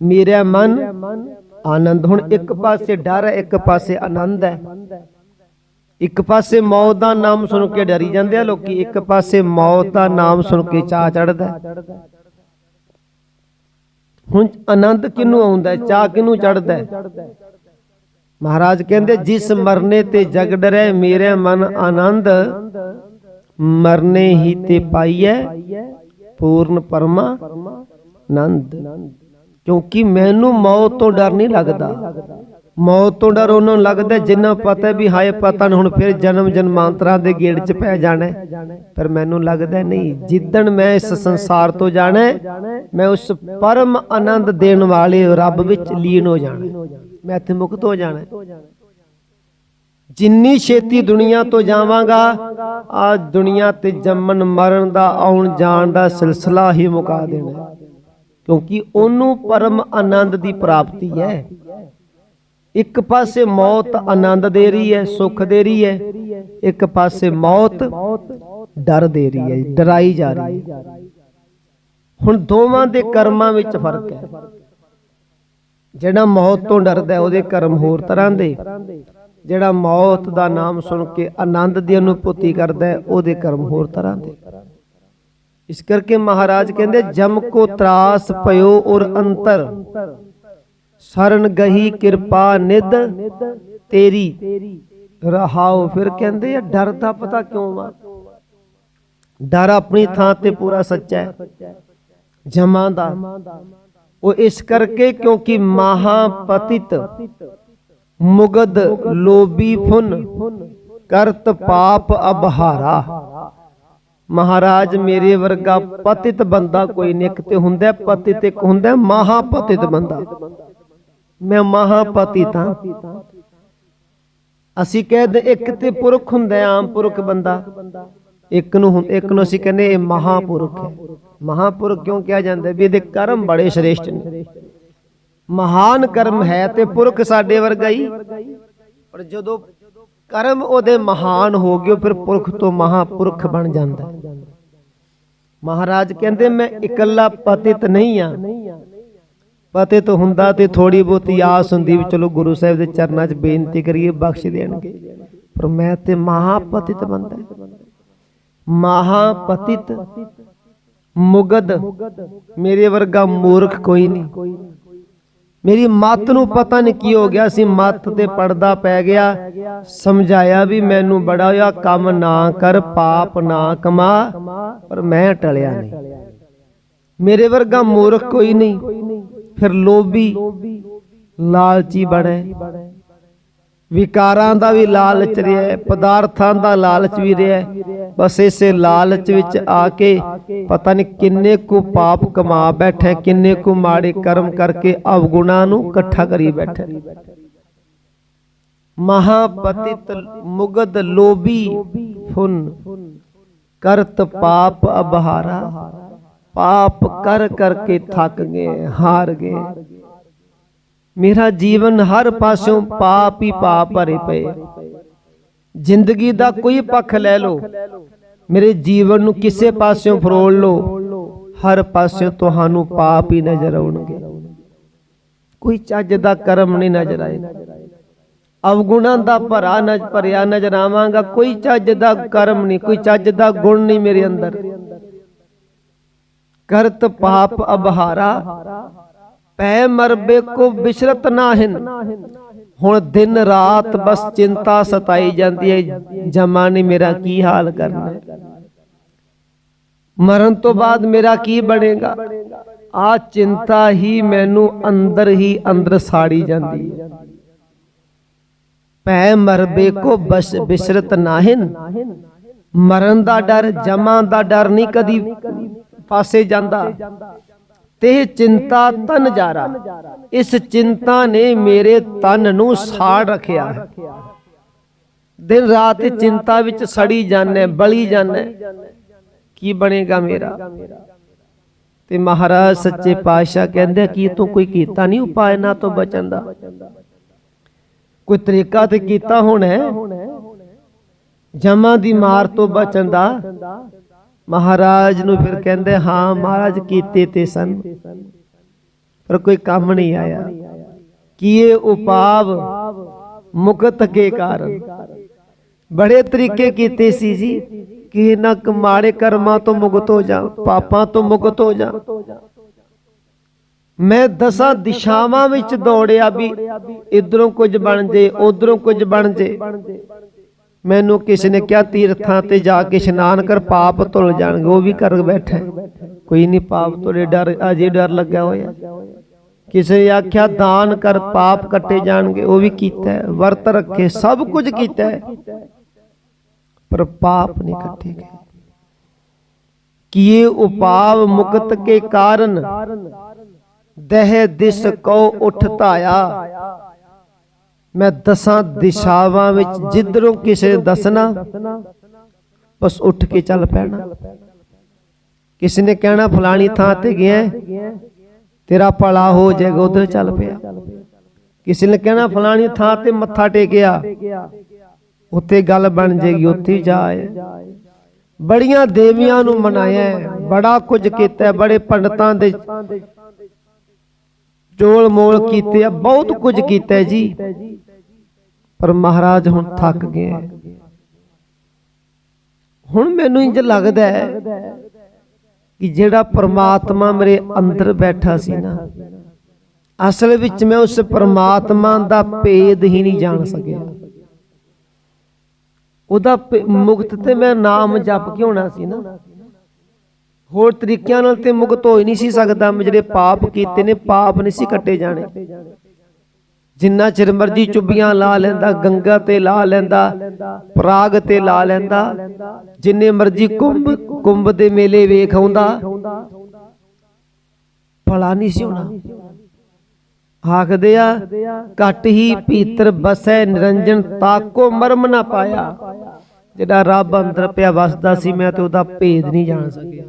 ਮੇਰਾ ਮਨ ਆਨੰਦ। ਹੁਣ ਇੱਕ ਪਾਸੇ ਡਰ ਹੈ, ਇੱਕ ਪਾਸੇ ਆਨੰਦ ਹੈ। ਇੱਕ ਪਾਸੇ ਮੌਤ ਦਾ ਨਾਮ ਸੁਣ ਕੇ ਡਰੀ ਜਾਂਦੇ ਆ ਲੋਕੀ, ਇੱਕ ਪਾਸੇ ਮੌਤ ਦਾ ਨਾਮ ਸੁਣ ਕੇ ਚਾਹ ਚੜਦਾ ਹੁਣ ਆਨੰਦ ਕਿਨੂੰ ਆਉਂਦਾ ਚਾਹ ਕਿਨੂੰ ਚੜਦਾ ਮਹਾਰਾਜ ਕਹਿੰਦੇ, ਜਿਸ ਮਰਨੇ ਤੇ ਜਗ ਡਰੈ ਮੇਰੇ ਮਨ ਆਨੰਦ, ਮਰਨੇ ਹੀ ਤੇ ਪਾਈਐ ਪੂਰਨ ਪਰਮਾ ਆਨੰਦ ਕਿਉਂਕਿ ਮੈਨੂੰ ਮੌਤ ਤੋਂ ਡਰ ਨਹੀਂ ਲੱਗਦਾ। ਮੌਤ ਤੋਂ ਡਰ ਉਹਨਾਂ ਨੂੰ ਲੱਗਦਾ ਜਿੰਨਾ ਪਤਾ ਵੀ ਹਾਏ ਪਤਾ ਨਹੀਂ ਹੁਣ ਫਿਰ ਜਨਮ ਜਨਮਾਂਤਰਾਂ ਦੇ ਗੇੜ 'ਚ ਪੈ ਜਾਣਾ ਪਰ ਮੈਨੂੰ ਲੱਗਦਾ ਨਹੀਂ, ਜਿੱਦਣ ਮੈਂ ਇਸ ਸੰਸਾਰ ਤੋਂ ਜਾਣਾ ਮੈਂ ਉਸ ਪਰਮ ਆਨੰਦ ਦੇਣ ਵਾਲੇ ਰੱਬ ਵਿੱਚ ਲੀਨ ਹੋ ਜਾਣਾ ਮੈਂ ਇੱਥੇ ਮੁਕਤ ਹੋ ਜਾਣਾ ਜਿੰਨੀ ਛੇਤੀ ਦੁਨੀਆ ਤੋਂ ਜਾਵਾਂਗਾ, ਆ ਦੁਨੀਆ ਤੇ ਜੰਮਣ ਮਰਨ ਦਾ, ਆਉਣ ਜਾਣ ਦਾ ਸਿਲਸਿਲਾ ਹੀ ਮੁਕਾ ਦੇਣਾ ਕਿਉਂਕਿ ਉਹਨੂੰ ਪਰਮ ਆਨੰਦ ਦੀ ਪ੍ਰਾਪਤੀ ਹੈ। ਇੱਕ ਪਾਸੇ ਮੌਤ ਆਨੰਦ ਦੇ ਰਹੀ ਹੈ, ਸੁੱਖ ਦੇ ਰਹੀ ਹੈ, ਇੱਕ ਪਾਸੇ ਮੌਤ ਡਰ ਦੇ ਰਹੀ ਹੈ, ਡਰਾਈ ਜਾ ਰਹੀ ਹੈ। ਹੁਣ ਦੋਵਾਂ ਦੇ ਕਰਮਾਂ ਵਿੱਚ ਫ਼ਰਕ ਹੈ। ਜਿਹੜਾ ਮੌਤ ਤੋਂ ਡਰਦਾ ਹੈ, ਉਹਦੇ ਕਰਮ ਹੋਰ ਤਰ੍ਹਾਂ ਦੇ। ਜਿਹੜਾ ਮੌਤ ਦਾ ਨਾਮ ਸੁਣ ਕੇ ਆਨੰਦ ਦੀ ਅਨੁਭੂਤੀ ਕਰਦਾ ਹੈ, ਉਹਦੇ ਕਰਮ ਹੋਰ ਤਰ੍ਹਾਂ ਦੇ। ਇਸ ਕਰਕੇ ਮਹਾਰਾਜ ਕਹਿੰਦੇ, ਜਮ ਕੋ ਤਰਾਸ ਪਇਓ ਔਰ ਅੰਤਰ। ਸਰਨ ਗਹੀ ਕਿਰਪਾ ਨਿਧ ਤੇਰੀ। ਰਹਾਓ ਫਿਰ ਕਹਿੰਦੇ ਆ ਡਰ ਦਾ ਪਤਾ ਕਿਉਂ ਵਾ ਡਰ ਆਪਣੀ ਥਾਂ ਤੇ ਪੂਰਾ ਸੱਚਾ ਹੈ। ਜਮਾਂ ਦਾ। ਉਹ ਇਸ ਕਰਕੇ ਕਿਉਂਕਿ ਮਹਾਪਤਿਤ ਮੁਗਦ ਲੋਭੀ ਫੁਨ ਕਰਤ ਪਾਪ ਅਬਹਾਰਾ। ਮਹਾਰਾਜ ਮੇਰੇ ਵਰਗਾ ਪਤਿਤ ਬੰਦਾ ਕੋਈ ਨਹੀਂ ਇੱਕ ਤੇ ਹੁੰਦਾ ਪਤਿਤ ਇੱਕ ਹੁੰਦਾ ਮਹਾਪਤਿਤ ਬੰਦਾ। ਮੈਂ ਮਹਾਪਤਿਤ ਹਾਂ ਅਸੀਂ ਕਹਿੰਦੇ ਇੱਕ ਤੇ ਪੁਰਖ ਹੁੰਦਾ ਆਮ ਪੁਰਖ ਬੰਦਾ। ਇੱਕ ਨੂੰ ਇੱਕ ਨੂੰ ਅਸੀਂ ਕਹਿੰਦੇ ਇਹ ਮਹਾਪੁਰਖ ਹੈ। ਮਹਾਪੁਰਖ ਕਿਉਂ ਕਿਹਾ ਜਾਂਦਾ ਵੀ ਇਹਦੇ ਕਰਮ ਬੜੇ ਸ਼੍ਰੇਸ਼ਟ ਨੇ। ਮਹਾਨ ਕਰਮ ਹੈ ਤੇ ਪੁਰਖ ਸਾਡੇ ਵਰਗਾ ਹੀ। ਪਰ ਜਦੋਂ ਕਰਮ ਉਹਦੇ ਮਹਾਨ ਹੋ ਗਏ ਫਿਰ ਪੁਰਖ ਤੋਂ ਮਹਾਪੁਰਖ ਬਣ ਜਾਂਦਾ ਮਹਾਰਾਜ ਕਹਿੰਦੇ, ਮੈਂ ਇਕੱਲਾ ਪਤਿਤ ਨਹੀਂ ਆ ਪਤਿਤ ਹੁੰਦਾ ਤੇ ਥੋੜੀ ਬਹੁਤੀ ਆਸ ਹੁੰਦੀ ਵੀ ਚਲੋ ਗੁਰੂ ਸਾਹਿਬ ਦੇ ਚਰਨਾਂ 'ਚ ਬੇਨਤੀ ਕਰੀਏ, ਬਖਸ਼ ਦੇਣਗੇ। ਪਰ ਮੈਂ ਤੇ ਮਹਾਪਤਿਤ ਬੰਦਾ ਮਹਾਪਤਿਤ ਮੁਗਦ ਮੇਰੇ ਵਰਗਾ ਮੂਰਖ ਕੋਈ ਨਹੀਂ। ਮੇਰੀ ਮੱਤ ਨੂੰ ਪਤਾ ਨਹੀਂ ਕੀ ਹੋ ਗਿਆ ਸੀ, ਮੱਤ ਤੇ ਪਰਦਾ ਪੈ ਗਿਆ। ਸਮਝਾਇਆ ਵੀ ਮੈਨੂੰ ਬੜਾ ਹੋਇਆ, ਕੰਮ ਨਾ ਕਰ, ਪਾਪ ਨਾ ਕਮਾ, ਪਰ ਮੈਂ ਟਲਿਆ ਨਹੀਂ। ਮੇਰੇ ਵਰਗਾ ਮੂਰਖ ਕੋਈ ਨਹੀਂ। ਫਿਰ ਲੋਭੀ ਲਾਲਚੀ ਬਣੇ। ਵਿਕਾਰਾਂ ਦਾ ਵੀ ਲਾਲਚ ਰਿਹਾ ਪਦਾਰਥਾਂ ਦਾ ਲਾਲਚ ਵੀ ਰਿਹਾ ਬਸ ਇਸੇ ਲਾਲਚ ਵਿੱਚ ਆ ਕੇ ਪਤਾ ਨਹੀਂ ਕਿੰਨੇ ਕੁ ਪਾਪ ਕਮਾ ਬੈਠੇ, ਕਿੰਨੇ ਕੁ ਮਾੜੇ ਕਰਮ ਕਰਕੇ ਅਵਗੁਣਾ ਨੂੰ ਇਕੱਠਾ ਕਰੀ ਬੈਠੇ। ਮਹਾਪਤਿਤ ਮੁਗਦ ਲੋਭੀ ਫੁਨ, ਕਰਤ ਪਾਪ ਅਬਹਾਰਾ। ਪਾਪ ਕਰ ਕਰਕੇ ਥੱਕ ਗਏ, ਹਾਰ ਗਏ। ਮੇਰਾ ਜੀਵਨ ਹਰ ਪਾਸਿਓਂ ਪਾਪ ਹੀ ਪਾਪ ਭਰੇ ਪਏ। ਜ਼ਿੰਦਗੀ ਦਾ ਕੋਈ ਪੱਖ ਲੈ ਲਓ। ਮੇਰੇ ਜੀਵਨ ਨੂੰ ਕਿਸੇ ਪਾਸਿਓਂ ਫਰੋਲ ਲਓ। ਹਰ ਪਾਸਿਓਂ ਤੁਹਾਨੂੰ ਪਾਪ ਹੀ ਨਜ਼ਰ ਆਉਣਗੇ। ਕੋਈ ਚੱਜ ਦਾ ਕਰਮ ਨਹੀਂ ਨਜ਼ਰ ਆਏਗਾ ਅਵਗੁਣਾਂ ਦਾ ਭਰਾ ਨਜ ਭਰਿਆ ਨਜ਼ਰ ਆਵਾਂਗਾ। ਕੋਈ ਚੱਜ ਦਾ ਕਰਮ ਨਹੀਂ, ਕੋਈ ਚੱਜ ਦਾ ਗੁਣ ਨਹੀਂ ਮੇਰੇ ਅੰਦਰ। ਕਰਤ ਪਾਪ ਅਬਹਾਰਾ ਪੈ ਮਰਬੇ ਕੋ ਬਿਸ਼ਰਤ ਨਾਹਿਨ ਹੁਣ ਦਿਨ ਰਾਤ ਬਸ ਚਿੰਤਾ ਸਤਾਈ ਜਾਂਦੀ ਹੈ ਜਮਾ ਨੇ ਮੇਰਾ ਕੀ ਹਾਲ ਕਰਨਾ। ਮਰਨ ਤੋਂ ਬਾਅਦ ਮੇਰਾ ਕੀ ਬਣੇਗਾ? ਆ ਚਿੰਤਾ ਹੀ ਮੈਨੂੰ ਅੰਦਰ ਹੀ ਅੰਦਰ ਸਾੜੀ ਜਾਂਦੀ ਹੈ ਪੈ ਮਰਬੇ ਕੋ ਬਸ ਬਿਸ਼ਰਤ ਨਾਹਿਨ ਮਰਨ ਦਾ ਡਰ, ਜਮਾ ਦਾ ਡਰ ਨਹੀਂ ਕਦੀ। ਪਾਸੇ ਜਾਂਦਾ। ਤੇ ਚਿੰਤਾ ਤਨ ਜਾਰਾ। ਇਸ ਚਿੰਤਾ ਨੇ ਮੇਰੇ ਤਨ ਨੂੰ ਸਾੜ ਰੱਖਿਆ। ਦਿਨ ਰਾਤ ਚਿੰਤਾ ਵਿੱਚ ਸੜੀ ਜਾਣੇ ਬਲੀ ਜਾਣੇ ਕੀ ਬਣੇਗਾ ਮੇਰਾ? ਤੇ ਮਹਾਰਾਜ ਸੱਚੇ ਪਾਤਸ਼ਾਹ ਕਹਿੰਦੇ ਕੀ ਤੂੰ ਕੋਈ ਕੀਤਾ ਨਹੀਂ ਉਪਾਏ ਨਾ ਤੋਂ ਬਚਣ ਦਾ? ਕੋਈ ਤਰੀਕਾ ਤੇ ਕੀਤਾ ਹੋਣਾ ਹੈ? ਜਮਾ ਦੀ ਮਾਰ ਤੋਂ ਬਚਣ ਦਾ? ਮਹਾਰਾਜ ਨੂੰ ਫਿਰ ਕਹਿੰਦੇ, ਹਾਂ, ਮਹਾਰਾਜ ਕੀਤੇ ਤੇ ਸਨ, ਪਰ ਕੋਈ ਕੰਮ ਨਹੀਂ ਆਇਆ। ਕੀਏ ਉਪਾਵ ਮੁਕਤ ਕੇ ਕਾਰਨ? ਬੜੇ ਤਰੀਕੇ ਕੀਤੇ ਸੀ ਜੀ, ਕਿ ਇਹਨਾਂ ਮਾੜੇ ਕਰਮਾਂ ਤੋਂ ਮੁਕਤ ਹੋ ਜਾ, ਪਾਪਾਂ ਤੋਂ ਮੁਕਤ ਹੋ ਜਾ। ਮੈਂ ਦਸਾਂ ਦਿਸ਼ਾਵਾਂ ਵਿੱਚ ਦੌੜਿਆ ਵੀ ਇਧਰੋਂ ਕੁਝ ਬਣ ਜੇ, ਉਧਰੋਂ ਕੁਝ ਬਣ ਜੇ। ਮੈਨੂੰ ਕਿਸੇ ਨੇ ਕਿਹਾ, ਤੀਰਥਾਂ ਤੇ ਜਾ ਕੇ ਇਸ਼ਨਾਨ ਕਰ, ਪਾਪ ਧੁਲ ਜਾਣਗੇ, ਉਹ ਵੀ ਕਰ ਬੈਠਾ ਕੋਈ ਨਹੀਂ, ਪਾਪ ਧੁਲੇ ਡਰ, ਅਜੇ ਡਰ ਲੱਗਾ ਹੋਇਆ। ਕਿਸੇ ਨੇ ਆਖਿਆ, ਦਾਨ ਕਰ, ਪਾਪ ਕੱਟੇ ਜਾਣਗੇ, ਉਹ ਵੀ ਕੀਤਾ ਵਰਤ ਰੱਖੇ, ਸਭ ਕੁਝ ਕੀਤਾ ਪਰ ਪਾਪ ਨਹੀਂ ਕੱਟੇ ਗਏ। ਕੀਏ ਉਪਾਵ ਮੁਕਤ ਕੇ ਕਾਰਨ? ਦਹਿ ਦਿਸ ਕੋ ਉਠ ਧਾਇਆ। ਮੈਂ ਦਸਾਂ ਦਿਸ਼ਾਵਾਂ ਵਿੱਚ ਜਿੱਧਰੋਂ ਕਿਸੇ ਨੇ ਦੱਸਣਾ, ਬਸ ਉੱਠ ਕੇ ਚੱਲ ਪੈਣਾ। ਕਿਸੇ ਨੇ ਕਹਿਣਾ, ਫਲਾਣੀ ਥਾਂ ਤੇ ਗਿਆ ਤੇਰਾ ਭਲਾ ਹੋ ਜਾਏਗਾ, ਉਧਰ ਚੱਲ ਪਿਆ। ਕਿਸੇ ਨੇ ਕਹਿਣਾ, ਫਲਾਣੀ ਥਾਂ ਤੇ ਮੱਥਾ ਟੇਕਿਆ, ਉੱਥੇ ਗੱਲ ਬਣ ਜਾਏਗੀ, ਉੱਥੇ ਜਾ ਬੜੀਆਂ ਦੇਵੀਆਂ ਨੂੰ ਮਨਾਇਆ ਬੜਾ ਕੁਝ ਕੀਤਾ ਬੜੇ ਪੰਡਤਾਂ ਦੇ ਚੋਲ ਮੋਲ ਕੀਤੇ ਆ, ਬਹੁਤ ਕੁਝ ਕੀਤਾ ਜੀ। ਪਰ ਮਹਾਰਾਜ ਹੁਣ ਥੱਕ ਗਏ ਹੁਣ ਮੈਨੂੰ ਇੰਜ ਲੱਗਦਾ ਹੈ ਕਿ ਜਿਹੜਾ ਪਰਮਾਤਮਾ ਮੇਰੇ ਅੰਦਰ ਬੈਠਾ ਸੀ ਨਾ, ਅਸਲ ਵਿੱਚ ਮੈਂ ਉਸ ਪਰਮਾਤਮਾ ਦਾ ਭੇਦ ਹੀ ਨਹੀਂ ਜਾਣ ਸਕਿਆ। ਉਹਦਾ ਮੁਕਤ ਤੇ ਮੈਂ ਨਾਮ ਜਪ ਕੇ ਹੋਣਾ ਸੀ ਨਾ। ਹੋਰ ਤਰੀਕਿਆਂ ਨਾਲ ਤੇ ਮੁਕਤ ਹੋ ਹੀ ਨਹੀਂ ਸੀ ਸਕਦਾ। ਜਿਹੜੇ ਪਾਪ ਕੀਤੇ ਨੇ, ਪਾਪ ਨਹੀਂ ਸੀ ਕੱਟੇ ਜਾਣੇ। ਜਿੰਨਾ ਚਿਰ ਮਰਜ਼ੀ ਚੁੱਬੀਆਂ ਲਾ ਲੈਂਦਾ, ਗੰਗਾ ਤੇ ਲਾ ਲੈਂਦਾ, ਪ੍ਰਾਗ ਤੇ ਲਾ ਲੈਂਦਾ, ਜਿੰਨੇ ਮਰਜ਼ੀ ਕੁੰਭ ਕੁੰਭ ਦੇ ਮੇਲੇ ਵੇਖ ਆਉਂਦਾ, ਭਲਾ ਨਹੀਂ ਸੀ ਹੋਣਾ। ਆਖਦੇ ਆ, ਘਟ ਹੀ ਪੀਤਰ ਬਸੈ, ਨਿਰੰਜਨ ਤਾਕੋ ਮਰਮ ਨਾ ਪਾਇਆ। ਜਿਹੜਾ ਰੱਬ ਅੰਦਰ ਪਿਆ ਵਸਦਾ ਸੀ, ਮੈਂ ਤੇ ਉਹਦਾ ਭੇਦ ਨਹੀਂ ਜਾਣ ਸਕਿਆ।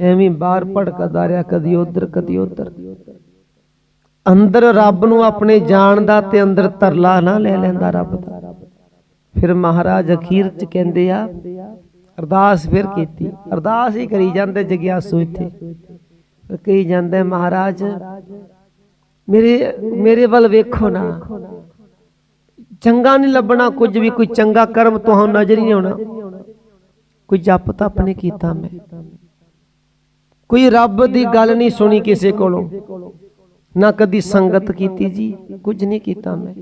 ਐਵੇਂ ਬਾਹਰ ਭੜਕਦਾ ਰਿਹਾ, ਕਦੀ ਉਧਰ ਕਦੀ ਉਧਰ। ਅੰਦਰ ਰੱਬ ਨੂੰ ਆਪਣੇ ਜਾਣਦਾ ਤੇ ਅੰਦਰ ਤਰਲਾ ਨਾ ਲੈ ਲੈਂਦਾ ਰੱਬ ਦਾ। ਫਿਰ ਮਹਾਰਾਜ ਅਖੀਰ ਚ ਕਹਿੰਦੇ ਆ, ਅਰਦਾਸ ਫਿਰ ਕੀਤੀ। ਅਰਦਾਸ ਹੀ ਕਰੀ ਜਾਂਦੇ ਜਗਿਆਸੂ ਇੱਥੇ। ਕਹੀ ਜਾਂਦੇ, ਮਹਾਰਾਜ, ਮੇਰੇ ਮੇਰੇ ਵੱਲ ਵੇਖੋ ਨਾ। ਚੰਗਾ ਨਹੀਂ ਲੱਭਣਾ, ਕੁਝ ਵੀ, ਕੋਈ ਚੰਗਾ ਕਰਮ ਤੁਹਾਨੂੰ ਨਜ਼ਰ ਹੀ ਨਹੀਂ ਆਉਣਾ। ਕੋਈ ਜਪ ਤਪ ਨਹੀਂ ਕੀਤਾ ਮੈਂ। ਕੋਈ ਰੱਬ ਦੀ ਗੱਲ ਨਹੀਂ ਸੁਣੀ ਕਿਸੇ ਕੋਲੋਂ। ਨਾ ਕਦੀ ਸੰਗਤ ਕੀਤੀ ਜੀ, ਕੁਝ ਨਹੀਂ ਕੀਤਾ ਮੈਂ।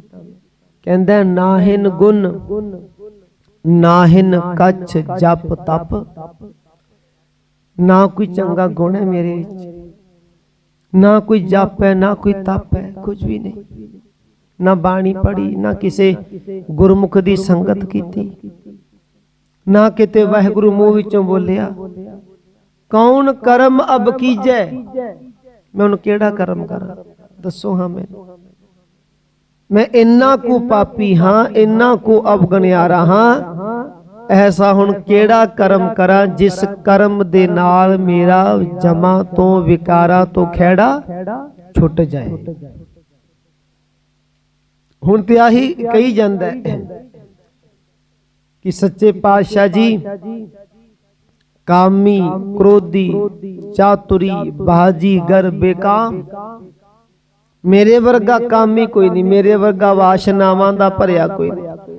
ਕਹਿੰਦਾ, ਨਾਹਿਨ ਗੁਣ, ਨਾਹਿਨ ਕੱਚ ਜਪ ਤਪ। ਨਾ ਕੋਈ ਚੰਗਾ ਗੁਣ ਹੈ ਮੇਰੇ ਵਿੱਚ। ਨਾ ਕੋਈ ਜਪ ਹੈ, ਨਾ ਕੋਈ ਤਪ ਹੈ, ਕੁਝ ਵੀ ਨਹੀਂ। ਨਾ ਬਾਣੀ ਪੜ੍ਹੀ, ਨਾ ਕਿਸੇ ਗੁਰਮੁਖ ਦੀ ਸੰਗਤ ਕੀਤੀ। ਨਾ ਕਿਤੇ ਵਾਹਿਗੁਰੂ ਮੂੰਹ ਵਿੱਚੋਂ ਬੋਲਿਆ। ਕੌਣ ਕਰਮ ਅਬ ਕੀਜੈ? ਮੈਂ ਉਹਨੂੰ ਕਿਹੜਾ ਕਰਮ ਕਰਾਂ? ਦੱਸੋ ਹਾਂ ਮੈਨੂੰ। ਮੈਂ ਇੰਨਾ ਕੁ ਪਾਪੀ ਹਾਂ ਇੰਨਾ ਕੁ ਅਵਗਣਿਆਰਾ ਹਾਂ। ਐਸਾ ਹੁਣ ਕਿਹੜਾ ਕਰਮ ਕਰਾਂ ਜਿਸ ਕਰਮ ਦੇ ਨਾਲ ਮੇਰਾ ਜਮਾ ਤੋਂ ਵਿਕਾਰਾਂ ਤੋਂ ਖਹਿੜਾ ਛੁੱਟ ਜਾਏ। ਹੁਣ ਤੇ ਆਹੀ ਕਹੀ ਜਾਂਦਾ ਹੈ ਕਿ ਸੱਚੇ ਪਾਤਸ਼ਾਹ ਜੀ ਕਾਮੀ ਕ੍ਰੋਧੀ ਚਾਤੁਰੀ ਬਾਜੀ ਗਰ ਬੇਕਾਮ ਮੇਰੇ ਵਰਗਾ ਕਾਮੀ ਕੋਈ ਨਹੀਂ ਮੇਰੇ ਵਰਗਾ ਵਾਸ਼ਨਾਵਾਂ ਦਾ ਭਰਿਆ ਕੋਈ ਨਹੀਂ।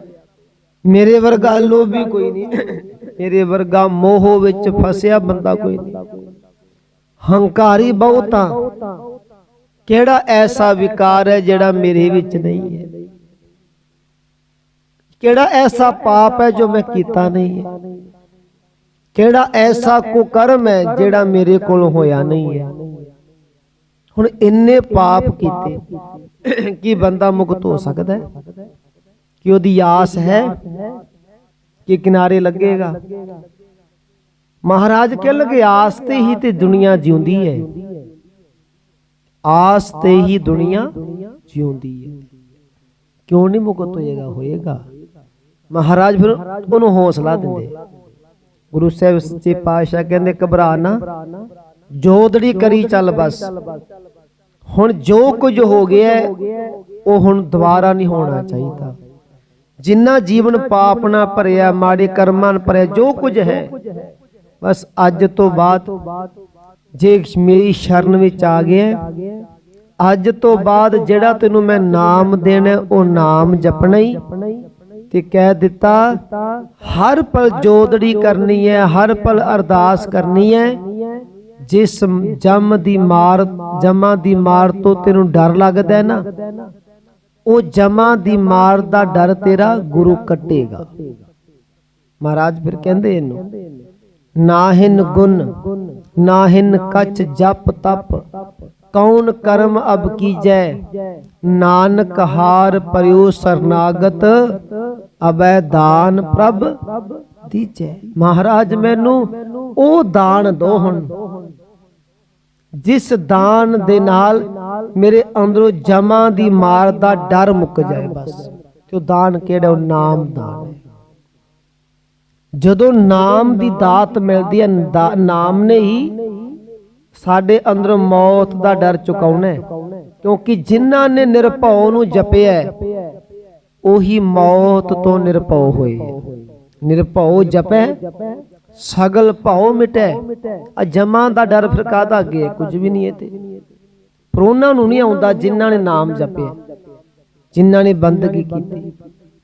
ਮੇਰੇ ਵਰਗਾ ਲੋਭੀ ਕੋਈ ਨਹੀਂ। ਮੇਰੇ ਵਰਗਾ ਮੋਹ ਵਿੱਚ ਫਸਿਆ ਬੰਦਾ ਕੋਈ ਨਹੀਂ। ਹੰਕਾਰੀ ਬਹੁਤਾ। ਕਿਹੜਾ ਐਸਾ ਵਿਕਾਰ ਹੈ ਜਿਹੜਾ ਮੇਰੇ ਵਿੱਚ ਨਹੀਂ ਹੈ? ਕਿਹੜਾ ਐਸਾ ਪਾਪ ਹੈ ਜੋ ਮੈਂ ਕੀਤਾ ਨਹੀਂ ਹੈ? ਕਿਹੜਾ ਐਸਾ ਕੁਕਰਮ ਹੈ ਜਿਹੜਾ ਮੇਰੇ ਕੋਲ ਹੋਇਆ ਨਹੀਂ ਹੈ? ਹੁਣ ਇੰਨੇ ਪਾਪ ਕੀਤੇ। ਕੀ ਬੰਦਾ ਮੁਕਤ ਹੋ ਸਕਦਾ ਹੈ? ਕਿ ਉਹਦੀ ਆਸ ਹੈ ਕਿ ਕਿਨਾਰੇ ਲੱਗੇਗਾ? ਮਹਾਰਾਜ ਕਹਿ ਲਗੇ ਆਸ ਤੇ ਹੀ ਤੇ ਦੁਨੀਆ ਜਿਉਂਦੀ ਹੈ। ਆਸ ਤੇ ਹੀ ਦੁਨੀਆ ਜਿਉਂਦੀ ਹੈ। ਕਿਉਂ ਨਹੀਂ ਮੁਕਤ ਹੋਏਗਾ? ਹੋਏਗਾ। ਮਹਾਰਾਜ ਫਿਰ ਉਹਨੂੰ ਹੌਸਲਾ ਦਿੰਦੇ। ਗੁਰੂ ਸਾਹਿਬ ਸੱਚੇ ਪਾਤਸ਼ਾਹ ਕਹਿੰਦੇ ਘਬਰਾ ਨਾ। ਜੋਦੜੀ ਕਰੀ ਚੱਲ ਬਸ। ਹੁਣ ਜੋ ਕੁਝ ਹੋ ਗਿਆ ਉਹ ਹੁਣ ਦੁਬਾਰਾ ਨਹੀਂ ਹੋਣਾ ਚਾਹੀਦਾ। ਜਿੰਨਾ ਜੀਵਨ ਪਾਪ ਨਾਲ ਭਰਿਆ ਮਾੜੇ ਕਰਮਾਂ ਨਾਲ ਭਰਿਆ ਜੋ ਕੁਝ ਹੈ। ਬਸ ਅੱਜ ਤੋਂ ਬਾਅਦ ਜੇ ਮੇਰੀ ਸ਼ਰਨ ਵਿੱਚ ਆ ਗਿਆ ਅੱਜ ਤੋਂ ਬਾਅਦ ਜਿਹੜਾ ਤੈਨੂੰ ਮੈਂ ਨਾਮ ਦੇਣਾ ਉਹ ਨਾਮ ਜਪਣਾ ਹੀ। ਤੇ ਕਹਿ ਦਿੱਤਾ ਹਰ ਪਲ ਜੋਦੜੀ ਕਰਨੀ ਹੈ ਹਰ ਪਲ ਅਰਦਾਸ ਕਰਨੀ ਹੈ। ਜਿਸ ਜਮ ਦੀ ਮਾਰ ਜਮਾ ਦੀ ਮਾਰ ਤੋਂ ਤੈਨੂੰ ਡਰ ਲੱਗਦਾ ਹੈ ਨਾ? ਉਹ ਜਮਾ ਦੀ ਮਾਰ ਦਾ ਡਰ ਤੇਰਾ ਗੁਰੂ ਕੱਟੇਗਾ। ਮਹਾਰਾਜ ਫਿਰ ਕਹਿੰਦੇ ਇਹਨੂੰ ਨਾਹਿਨ ਗੁਣ ਨਾਹਿਨ ਕਚ ਜਪ ਤਪ ਕੌਣ ਕਰਮ ਅਬ ਕੀਜੈ? ਨਾਨਕ ਹਾਰ ਪਰਿਉ ਸਰਨਾਗਤ, ਅਬੈ ਦਾਨ ਪ੍ਰਭ ਦੀਜੈ। ਮਹਾਰਾਜ, ਮੈਨੂੰ ਉਹ ਦਾਨ ਦੋ ਹੁਣ, ਜਿਸ ਦਾਨ ਦੇ ਨਾਲ ਮੇਰੇ ਅੰਦਰੋਂ ਜਮਾ ਦੀ ਮਾਰ ਦਾ ਡਰ ਮੁੱਕ ਜਾਏ ਬਸ। ਤੇ ਉਹ ਦਾਨ ਕਿਹੜਾ? ਉਹ ਨਾਮ ਦਾਨ ਹੈ। ਜਦੋਂ ਨਾਮ ਦੀ ਦਾਤ ਮਿਲਦੀ ਹੈ ਨਾਮ ਨੇ ਹੀ ਸਾਡੇ ਅੰਦਰ ਮੌਤ ਦਾ ਡਰ ਚੁਕਾਉਣਾ ਕਿਉਂਕਿ ਜਿਨ੍ਹਾਂ ਨੇ ਨਿਰਭਉ ਨੂੰ ਜਪਿਆ ਉਹੀ ਮੌਤ ਤੋਂ ਨਿਰਭਉ ਹੋਏ ਨਿਰਭਉ ਜਪੈ, ਸਗਲ ਭਉ ਮਿਟੈ। ਆ ਦਾ ਡਰ ਫਿਰ ਕਾਹਦਾ ਅੱਗੇ ਕੁਝ ਵੀ ਨਹੀਂ ਇਹ ਤੇ ਪਰ ਉਹਨਾਂ ਨੂੰ ਨਹੀਂ ਆਉਂਦਾ ਜਿਨ੍ਹਾਂ ਨੇ ਨਾਮ ਜਪਿਆ, ਜਿਨ੍ਹਾਂ ਨੇ ਬੰਦਗੀ ਕੀਤੀ।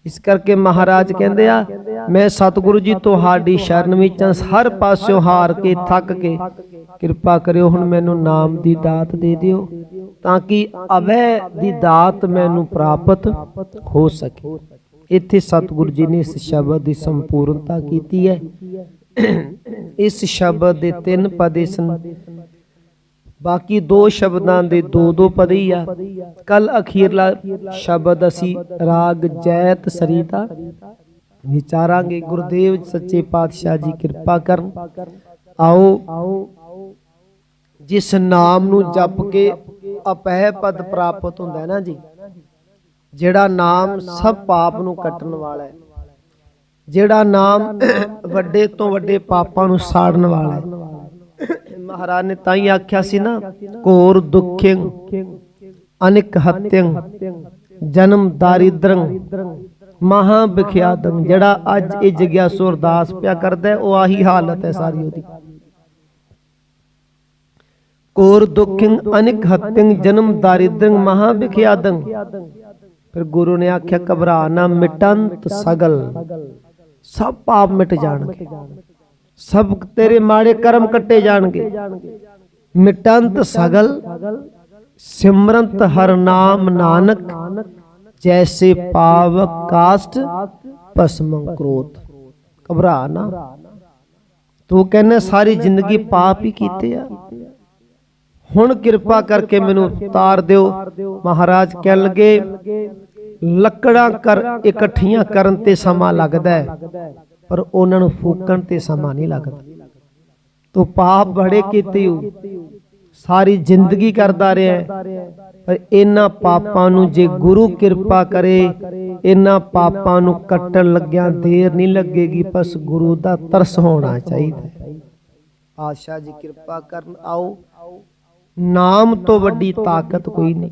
ਇਸ ਕਰਕੇ ਮਹਾਰਾਜ ਕਹਿੰਦੇ ਆ ਮੈਂ ਸਤਿਗੁਰੂ ਜੀ ਤੁਹਾਡੀ ਸ਼ਰਨ ਵਿੱਚ ਹਰ ਪਾਸਿਓਂ ਹਾਰ ਕੇ ਥੱਕ ਕੇ ਕਿਰਪਾ ਕਰਿਓ ਹੁਣ ਮੈਨੂੰ ਨਾਮ ਦੀ ਦਾਤ ਦੇ ਦਿਓ ਤਾਂ ਕਿ ਅਵੈ ਦੀ ਦਾਤ ਮੈਨੂੰ ਪ੍ਰਾਪਤ ਹੋ ਸਕੇ। ਇੱਥੇ ਸਤਿਗੁਰੂ ਜੀ ਨੇ ਇਸ ਸ਼ਬਦ ਦੀ ਸੰਪੂਰਨਤਾ ਕੀਤੀ ਹੈ। ਇਸ ਸ਼ਬਦ ਦੇ ਤਿੰਨ ਪਦ ਇਸ ਬਾਕੀ ਦੋ ਸ਼ਬਦਾਂ ਦੇ ਦੋ ਦੋ ਪਦ ਆ। ਕੱਲ ਅਖੀਰਲਾ ਸ਼ਬਦ ਅਸੀਂ ਰਾਗ ਜੈਤ ਸਰੀਤਾ ਵਿਚਾਰਾਂਗੇ। ਗੁਰਦੇਵ ਸੱਚੇ ਪਾਤਸ਼ਾਹ ਜੀ ਕਿਰਪਾ ਕਰਨ। ਆਓ, ਜਿਸ ਨਾਮ ਨੂੰ ਜਪ ਕੇ ਅਪਹਿ ਪਦ ਪ੍ਰਾਪਤ ਹੁੰਦਾ ਨਾ ਜੀ, ਜਿਹੜਾ ਨਾਮ ਸਭ ਪਾਪ ਨੂੰ ਕੱਟਣ ਵਾਲਾ ਹੈ, ਜਿਹੜਾ ਨਾਮ ਵੱਡੇ ਤੋਂ ਵੱਡੇ ਪਾਪਾਂ ਨੂੰ ਸਾੜਨ ਵਾਲਾ ਹੈ। ਮਹਾਰਾਜ ਨੇ ਤਾਂ ਹੀ ਆਖਿਆ ਸੀ ਨਾ, ਘੋਰ ਦੁਖਿੰ ਅਨਿਕ ਹਤਿੰ ਜਨਮ ਦਾਰਿਦਰੰ, ਮਹਾ ਵਿਖਿਆਤੰ ਜਿਹੜਾ ਅੱਜ ਇਹ ਜਗਿਆਸੂ ਅਰਦਾਸ ਪਿਆ ਕਰਦਾ ਉਹ ਆਹੀ ਹਾਲਤ ਹੈ ਸਾਰੀ ਉਹਦੀ। ਕੋਰ ਦੁਖਿੰ ਅਨਿਕ ਹਤਿੰ ਜਨਮ ਦਾਰਿਦਰੰ, ਮਹਾ ਵਿਖਿਆਤੰ ਫਿਰ ਗੁਰੂ ਨੇ ਆਖਿਆ, ਘਬਰਾ ਨਾ, ਮਿਟੰਤ ਸਗਲ। ਸਭ ਪਾਪ ਮਿਟ ਜਾਣਗੇ। ਸਭ ਤੇਰੇ ਮਾੜੇ ਕਰਮ ਕੱਟੇ ਜਾਣਗੇ। ਮਿਟੰਤ ਸਗਲ, ਸਿਮਰੰਤ ਹਰ ਨਾਮ ਨਾਨਕ, ਜੈਸੇ ਪਾਵਕ ਕਾਸਟ, ਭਸਮੰ ਕ੍ਰੋਧ। ਘਬਰਾ ਨਾ। ਤੂੰ ਕਹਿੰਦਾ ਸਾਰੀ ਜ਼ਿੰਦਗੀ ਪਾਪ ਹੀ ਕੀਤੇ ਆ। ਹੁਣ ਕਿਰਪਾ ਕਰਕੇ ਮੈਨੂੰ ਉਤਾਰ ਦਿਓ। ਮਹਾਰਾਜ ਕਹਿਣ ਲੱਗੇ, ਲੱਕੜਾਂ ਕਰ ਇਕੱਠੀਆਂ ਕਰਨ ਤੇ ਸਮਾਂ ਲੱਗਦਾ ਹੈ। ਪਰ ਉਹਨਾਂ ਨੂੰ ਫੂਕਣ ਤੇ ਸਮਾਂ ਨਹੀਂ ਲੱਗਦਾ। ਤੂੰ ਪਾਪ ਬੜੇ ਕੀਤੇ ਹੋ। ਸਾਰੀ ਜ਼ਿੰਦਗੀ ਕਰਦਾ ਰਿਹਾ ਪਰ ਇਹਨਾਂ ਪਾਪਾਂ ਨੂੰ ਜੇ ਗੁਰੂ ਕਿਰਪਾ ਕਰੇ, ਇਹਨਾਂ ਪਾਪਾਂ ਨੂੰ ਕੱਟਣ ਲੱਗਿਆਂ ਦੇਰ ਨਹੀਂ ਲੱਗੇਗੀ, ਬਸ ਗੁਰੂ ਦਾ ਤਰਸ ਹੋਣਾ ਚਾਹੀਦਾ ਆਸ਼ਾ ਜੀ, ਕਿਰਪਾ ਕਰਨ ਆਓ। ਨਾਮ ਤੋਂ ਵੱਡੀ ਤਾਕਤ ਕੋਈ ਨਹੀਂ।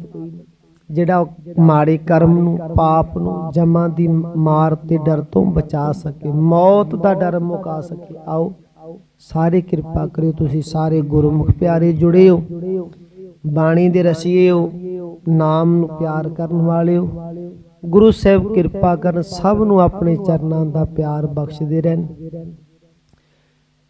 ਜਿਹੜਾ ਮਾੜੇ ਕਰਮ ਨੂੰ, ਪਾਪ ਨੂੰ, ਜਮਾਂ ਦੀ ਮਾਰ ਤੇ ਡਰ ਤੋਂ ਬਚਾ ਸਕੇ, ਮੌਤ ਦਾ ਡਰ ਮੁਕਾ ਸਕੇ। ਆਓ, ਸਾਰੇ ਕਿਰਪਾ ਕਰਿਓ, ਤੁਸੀਂ ਸਾਰੇ ਗੁਰਮੁਖ ਪਿਆਰੇ ਜੁੜੇ ਹੋ। ਬਾਣੀ ਦੇ ਰਸੀਏ ਹੋ, ਨਾਮ ਨੂੰ ਪਿਆਰ ਕਰਨ ਵਾਲੇ ਹੋ ਗੁਰੂ ਸਾਹਿਬ ਕਿਰਪਾ ਕਰਨ, ਸਭ ਨੂੰ ਆਪਣੇ ਚਰਨਾਂ ਦਾ ਪਿਆਰ ਬਖਸ਼ਦੇ ਰਹਿਣ।